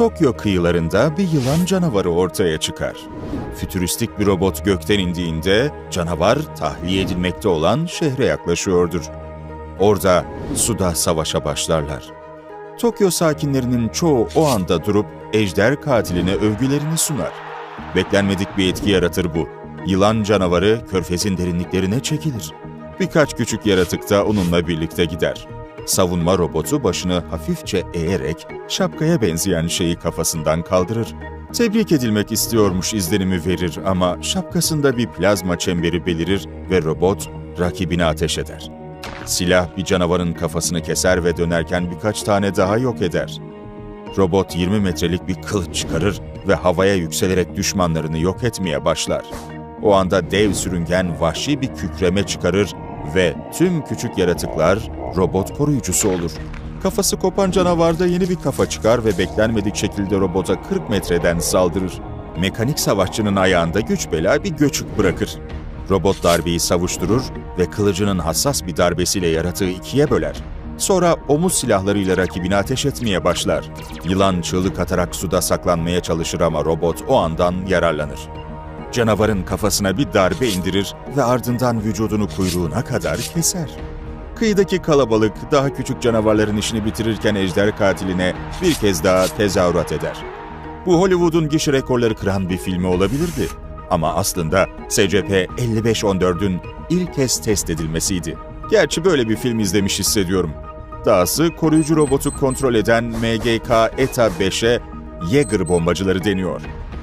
Tokyo kıyılarında bir yılan canavarı ortaya çıkar. Fütüristik bir robot gökten indiğinde canavar tahliye edilmekte olan şehre yaklaşıyordur. Orada suda savaşa başlarlar. Tokyo sakinlerinin çoğu o anda durup ejder katiline övgülerini sunar. Beklenmedik bir etki yaratır bu. Yılan canavarı körfezin derinliklerine çekilir. Birkaç küçük yaratık da onunla birlikte gider. Savunma robotu başını hafifçe eğerek şapkaya benzeyen şeyi kafasından kaldırır. Tebrik edilmek istiyormuş izlenimi verir ama şapkasında bir plazma çemberi belirir ve robot rakibine ateş eder. Silah bir canavarın kafasını keser ve dönerken birkaç tane daha yok eder. Robot 20 metrelik bir kılıç çıkarır ve havaya yükselerek düşmanlarını yok etmeye başlar. O anda dev sürüngen vahşi bir kükreme çıkarır ve tüm küçük yaratıklar robot koruyucusu olur. Kafası kopan canavarda yeni bir kafa çıkar ve beklenmedik şekilde robota 40 metreden saldırır. Mekanik savaşçının ayağında güç bela bir göçük bırakır. Robot darbeyi savuşturur ve kılıcının hassas bir darbesiyle yaratığı ikiye böler. Sonra omuz silahlarıyla rakibine ateş etmeye başlar. Yılan çığlık atarak suda saklanmaya çalışır ama robot o andan yararlanır. Canavarın kafasına bir darbe indirir ve ardından vücudunu kuyruğuna kadar keser. Kıyıdaki kalabalık daha küçük canavarların işini bitirirken ejder katiline bir kez daha tezahürat eder. Bu Hollywood'un gişi rekorları kıran bir filmi olabilirdi. Ama aslında SCP 5514'ün ilk kez test edilmesiydi. Gerçi böyle bir film izlemiş hissediyorum. Dahası koruyucu robotu kontrol eden MGK ETA 5'e Jaeger bombacıları deniyor.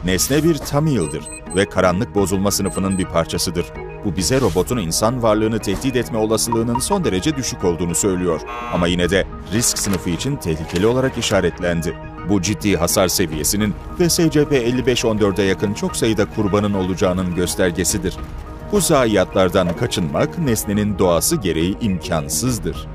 Nesne bir Tamil'dir ve karanlık bozulma sınıfının bir parçasıdır. Bu bize robotun insan varlığını tehdit etme olasılığının son derece düşük olduğunu söylüyor. Ama yine de risk sınıfı için tehlikeli olarak işaretlendi. Bu ciddi hasar seviyesinin ve SCP-5514'e yakın çok sayıda kurbanın olacağının göstergesidir. Bu zayiatlardan kaçınmak nesnenin doğası gereği imkansızdır.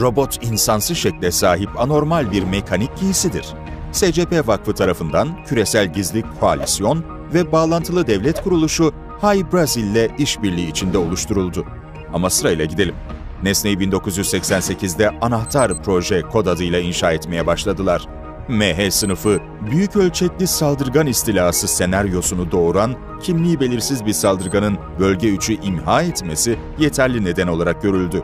Robot insansı şekle sahip anormal bir mekanik giysidir. SCP Vakfı tarafından Küresel Gizli Koalisyon ve bağlantılı devlet kuruluşu High Brazil ile işbirliği içinde oluşturuldu. Ama sırayla gidelim. Nesneyi 1988'de Anahtar Proje kod adıyla inşa etmeye başladılar. MH sınıfı, büyük ölçekli saldırgan istilası senaryosunu doğuran, kimliği belirsiz bir saldırganın bölge 3'ü imha etmesi yeterli neden olarak görüldü.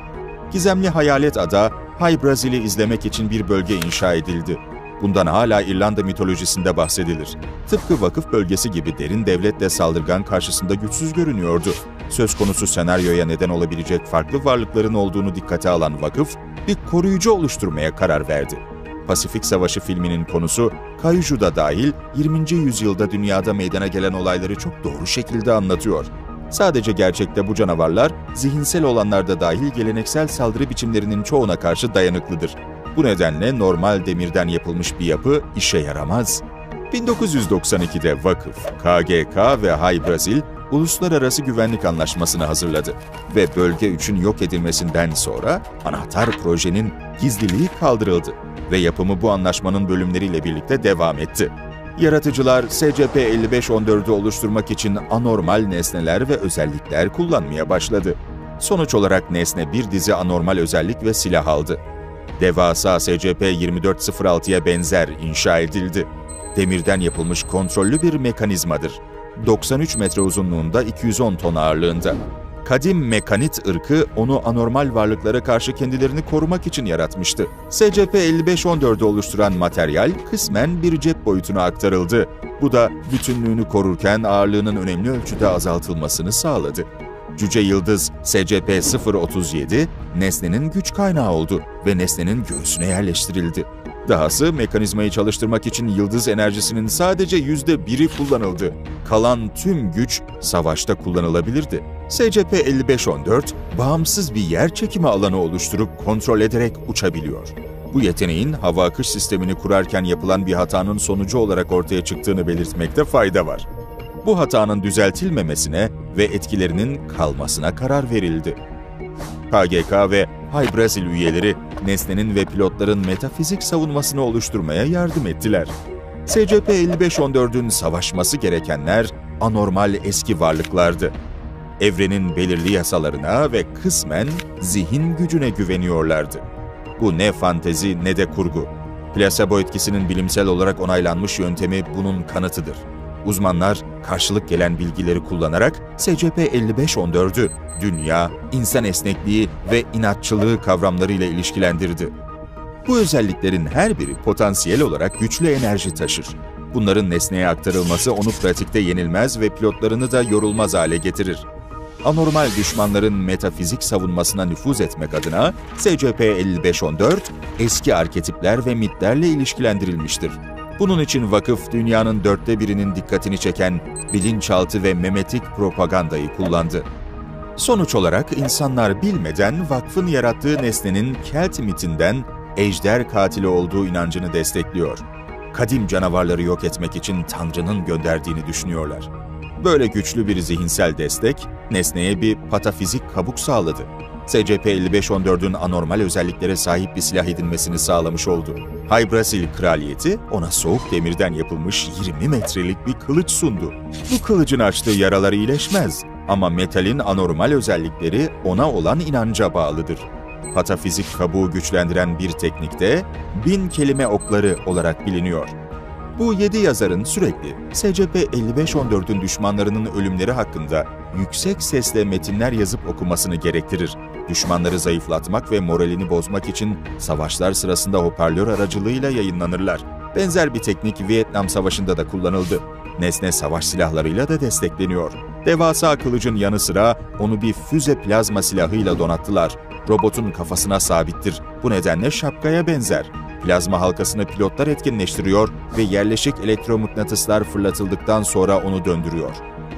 Gizemli Hayalet Ada, High Brazil'i izlemek için bir bölge inşa edildi. Bundan hala İrlanda mitolojisinde bahsedilir. Tıpkı vakıf bölgesi gibi derin devletle saldırgan karşısında güçsüz görünüyordu. Söz konusu senaryoya neden olabilecek farklı varlıkların olduğunu dikkate alan vakıf, bir koruyucu oluşturmaya karar verdi. Pasifik Savaşı filminin konusu, Kaiju da dahil 20. yüzyılda dünyada meydana gelen olayları çok doğru şekilde anlatıyor. Sadece gerçekte bu canavarlar, zihinsel olanlarda dahil geleneksel saldırı biçimlerinin çoğuna karşı dayanıklıdır. Bu nedenle normal demirden yapılmış bir yapı işe yaramaz. 1992'de vakıf, KGK ve Hay Brazil uluslararası güvenlik anlaşmasını hazırladı ve bölge 3'ün yok edilmesinden sonra anahtar projenin gizliliği kaldırıldı ve yapımı bu anlaşmanın bölümleriyle birlikte devam etti. Yaratıcılar SCP-5514'ü oluşturmak için anormal nesneler ve özellikler kullanmaya başladı. Sonuç olarak nesne bir dizi anormal özellik ve silah aldı. Devasa SCP-2406'ya benzer inşa edildi. Demirden yapılmış kontrollü bir mekanizmadır. 93 metre uzunluğunda 210 ton ağırlığında. Kadim mekanit ırkı onu anormal varlıklara karşı kendilerini korumak için yaratmıştı. SCP-5514'ü oluşturan materyal kısmen bir cep boyutuna aktarıldı. Bu da bütünlüğünü korurken ağırlığının önemli ölçüde azaltılmasını sağladı. Cüce Yıldız SCP-037 nesnenin güç kaynağı oldu ve nesnenin göğsüne yerleştirildi. Dahası mekanizmayı çalıştırmak için yıldız enerjisinin sadece yüzde biri kullanıldı. Kalan tüm güç savaşta kullanılabilirdi. SCP-5514, bağımsız bir yer çekimi alanı oluşturup kontrol ederek uçabiliyor. Bu yeteneğin hava akış sistemini kurarken yapılan bir hatanın sonucu olarak ortaya çıktığını belirtmekte fayda var. Bu hatanın düzeltilmemesine ve etkilerinin kalmasına karar verildi. KGK ve High Brazil üyeleri nesnenin ve pilotların metafizik savunmasını oluşturmaya yardım ettiler. SCP-5514'ün savaşması gerekenler anormal eski varlıklardı. Evrenin belirli yasalarına ve kısmen zihin gücüne güveniyorlardı. Bu ne fantezi ne de kurgu. Plasebo etkisinin bilimsel olarak onaylanmış yöntemi bunun kanıtıdır. Uzmanlar karşılık gelen bilgileri kullanarak SCP-5514'ü dünya, insan esnekliği ve inatçılığı kavramlarıyla ilişkilendirdi. Bu özelliklerin her biri potansiyel olarak güçlü enerji taşır. Bunların nesneye aktarılması onu pratikte yenilmez ve pilotlarını da yorulmaz hale getirir. Anormal düşmanların metafizik savunmasına nüfuz etmek adına SCP-5514 eski arketipler ve mitlerle ilişkilendirilmiştir. Bunun için vakıf dünyanın dörtte birinin dikkatini çeken bilinçaltı ve memetik propagandayı kullandı. Sonuç olarak insanlar bilmeden vakfın yarattığı nesnenin Kelt mitinden ejder katili olduğu inancını destekliyor. Kadim canavarları yok etmek için Tanrı'nın gönderdiğini düşünüyorlar. Böyle güçlü bir zihinsel destek, nesneye bir patafizik kabuk sağladı. SCP-5514'ün anormal özelliklere sahip bir silah edinmesini sağlamış oldu. Hybrasil kraliyeti ona soğuk demirden yapılmış 20 metrelik bir kılıç sundu. Bu kılıcın açtığı yaralar iyileşmez ama metalin anormal özellikleri ona olan inanca bağlıdır. Patafizik kabuğu güçlendiren bir teknikte bin kelime okları olarak biliniyor. Bu yedi yazarın sürekli SCP-5514'ün düşmanlarının ölümleri hakkında yüksek sesle metinler yazıp okumasını gerektirir. Düşmanları zayıflatmak ve moralini bozmak için savaşlar sırasında hoparlör aracılığıyla yayınlanırlar. Benzer bir teknik Vietnam Savaşı'nda da kullanıldı. Nesne savaş silahlarıyla da destekleniyor. Devasa kılıcın yanı sıra onu bir füze plazma silahıyla donattılar. Robotun kafasına sabittir. Bu nedenle şapkaya benzer. Plazma halkasını pilotlar etkinleştiriyor ve yerleşik elektromıknatıslar fırlatıldıktan sonra onu döndürüyor.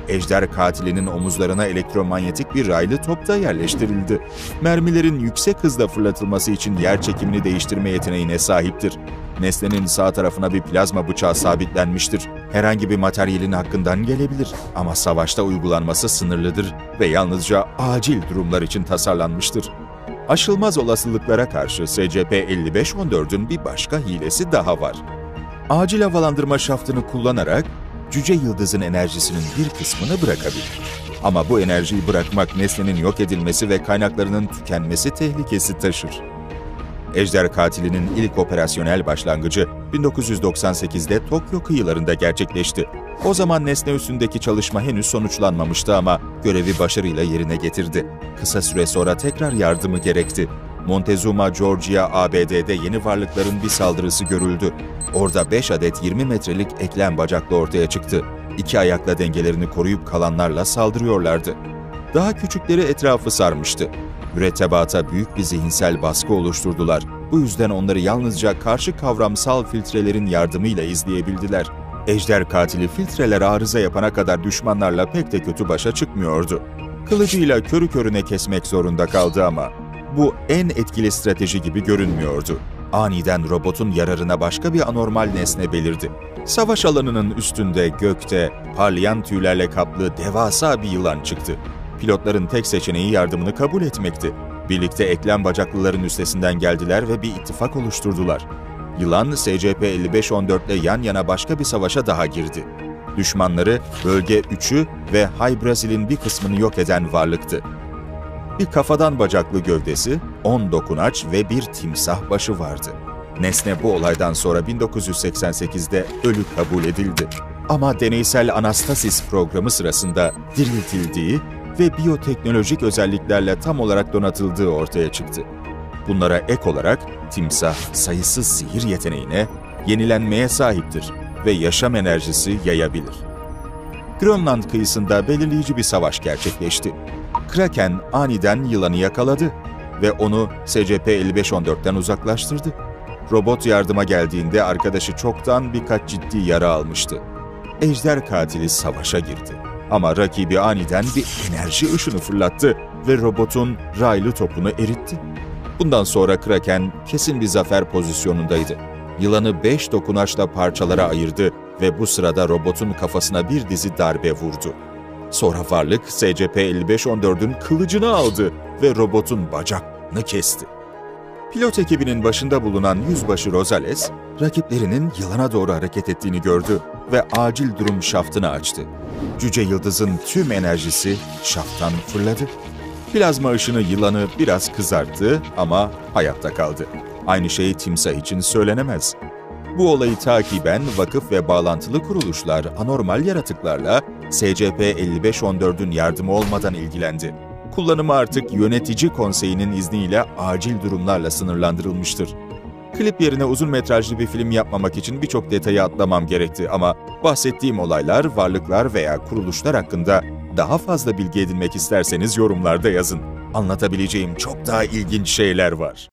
Ejder katilinin omuzlarına elektromanyetik bir raylı top da yerleştirildi. Mermilerin yüksek hızla fırlatılması için yer çekimini değiştirme yeteneğine sahiptir. Nesnenin sağ tarafına bir plazma bıçağı sabitlenmiştir. Herhangi bir materyalin hakkından gelebilir ama savaşta uygulanması sınırlıdır ve yalnızca acil durumlar için tasarlanmıştır. Aşılmaz olasılıklara karşı SCP-5514'ün bir başka hilesi daha var. Acil havalandırma şaftını kullanarak cüce yıldızın enerjisinin bir kısmını bırakabilir. Ama bu enerjiyi bırakmak nesnenin yok edilmesi ve kaynaklarının tükenmesi tehlikesi taşır. Ejder katilinin ilk operasyonel başlangıcı 1998'de Tokyo kıyılarında gerçekleşti. O zaman nesne üstündeki çalışma henüz sonuçlanmamıştı ama görevi başarıyla yerine getirdi. Kısa süre sonra tekrar yardımı gerekti. Montezuma, Georgia, ABD'de yeni varlıkların bir saldırısı görüldü. Orada 5 adet 20 metrelik eklem bacaklı ortaya çıktı. İki ayakla dengelerini koruyup kalanlarla saldırıyorlardı. Daha küçükleri etrafı sarmıştı. Mürettebata büyük bir zihinsel baskı oluşturdular. Bu yüzden onları yalnızca karşı kavramsal filtrelerin yardımıyla izleyebildiler. Ejder katili filtreler arıza yapana kadar düşmanlarla pek de kötü başa çıkmıyordu. Kılıcıyla körü körüne kesmek zorunda kaldı ama bu en etkili strateji gibi görünmüyordu. Aniden robotun yararına başka bir anormal nesne belirdi. Savaş alanının üstünde gökte parlayan tüylerle kaplı devasa bir yılan çıktı. Pilotların tek seçeneği yardımını kabul etmekti. Birlikte eklem bacaklıların üstesinden geldiler ve bir ittifak oluşturdular. Yılan SCP-5514 ile yan yana başka bir savaşa daha girdi. Düşmanları Bölge 3'ü ve Hy-Brasil'in bir kısmını yok eden varlıktı. Bir kafadan bacaklı gövdesi, 10 dokunaç ve bir timsah başı vardı. Nesne bu olaydan sonra 1988'de ölü kabul edildi. Ama deneysel anastasis programı sırasında diriltildiği ve biyoteknolojik özelliklerle tam olarak donatıldığı ortaya çıktı. Bunlara ek olarak timsah sayısız sihir yeteneğine, yenilenmeye sahiptir ve yaşam enerjisi yayabilir. Grönland kıyısında belirleyici bir savaş gerçekleşti. Kraken aniden yılanı yakaladı ve onu SCP-5514'ten uzaklaştırdı. Robot yardıma geldiğinde arkadaşı çoktan birkaç ciddi yara almıştı. Ejder katili savaşa girdi. Ama rakibi aniden bir enerji ışını fırlattı ve robotun raylı topunu eritti. Bundan sonra Kraken kesin bir zafer pozisyonundaydı. Yılanı beş dokunaçla parçalara ayırdı ve bu sırada robotun kafasına bir dizi darbe vurdu. Sonra varlık SCP-5514'ün kılıcını aldı ve robotun bacağını kesti. Pilot ekibinin başında bulunan Yüzbaşı Rosales, rakiplerinin yılana doğru hareket ettiğini gördü ve acil durum şaftını açtı. Cüce Yıldız'ın tüm enerjisi şafttan fırladı. Plazma ışını yılanı biraz kızarttı ama hayatta kaldı. Aynı şey timsah için söylenemez. Bu olayı takiben vakıf ve bağlantılı kuruluşlar anormal yaratıklarla SCP 5514'ün yardımı olmadan ilgilendi. Kullanımı artık yönetici konseyinin izniyle acil durumlarla sınırlandırılmıştır. Klip yerine uzun metrajlı bir film yapmamak için birçok detayı atlamam gerekti ama bahsettiğim olaylar, varlıklar veya kuruluşlar hakkında daha fazla bilgi edinmek isterseniz yorumlarda yazın. Anlatabileceğim çok daha ilginç şeyler var.